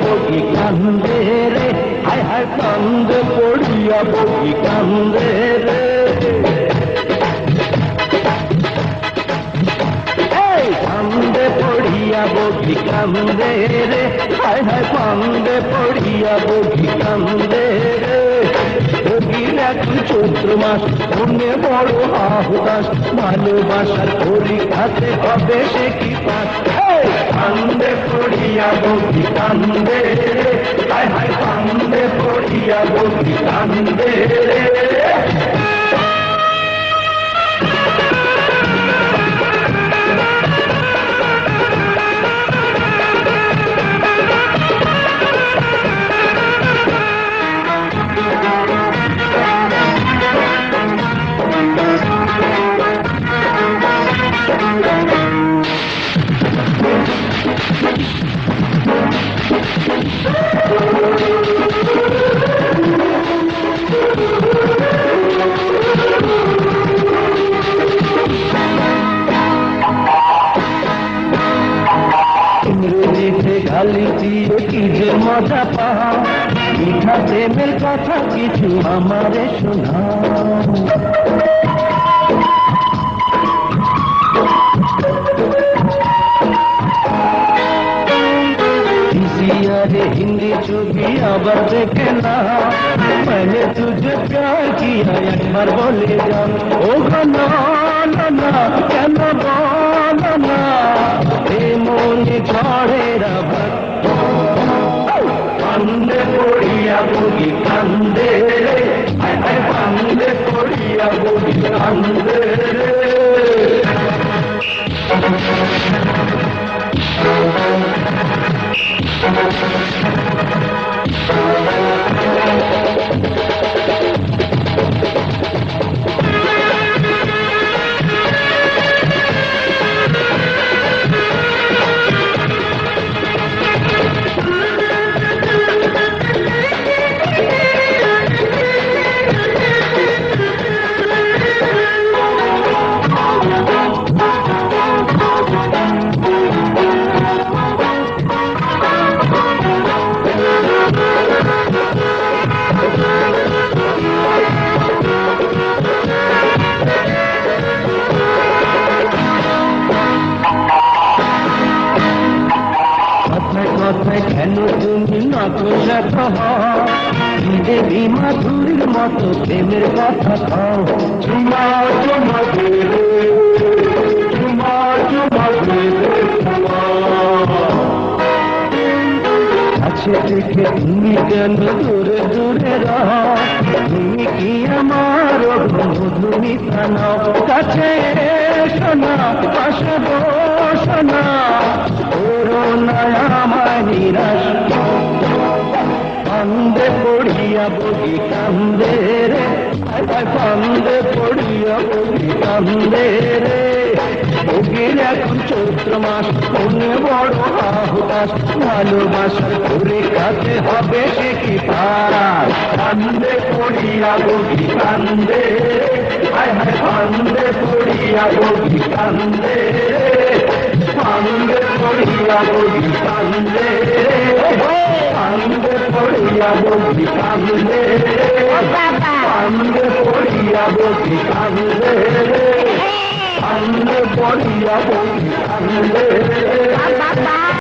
বগি কান্দে রে। হায় হায় কান্দে পড়িয়া বগি কান্দে রে। কান্দে পড়িয়া বগি কান্দে রে। হায় হায় কান্দে পড়িয়া বগি কান্দে রে। চৈত্র মাস, মনে বড় আহুদাস ভালোবাসার পরীক্ষাতে হবে সে কি পাস কান্দে পড়িয়া বগি কান্দে হায় হায় কান্দে পড়িয়া বগি কান্দে। রে ইংরেজিতে গালি দিয়ে কি যে মজা পাও মিঠা প্রেমের কথা কিছু আমারে শোনাও আরে হিন্দি ছবি আবার দেখে না मैंने तुझे प्यार किया একবার বলে যাও ও গো না না না কেন বলো না এ পড়িয়া বলি কান্দে রে। কান্দে বগি কান্দে কেন তুমি নকশাত দেবী মাধুরীর মতো প্রেমের কথা চুমা চুমা কাছে থেকে তুমি কেন দূরে দূরে রহ? তুমি কি আমার তুমি কাছে শোনা পাশে শোনা ওরো নয়া আমার নিরাশ। কান্দে পড়িয়া বগি কান্দে রে কান্দে পড়িয়া বগি কান্দে রে। বগির এখন চৈত্র মাস, মনে বড় আহুদাস কাছে হবে সে কি পার কান্দে পড়িয়া বগি কান্দে কান্দে পড়িয়া বগি কান্দে কান্দে পড়িয়া বগি কান্দে কান্দে পড়িয়া বগি কান্দে কান্দে পড়িয়া বগি কান্দে কান্দে পড়িয়া বগি কান্দে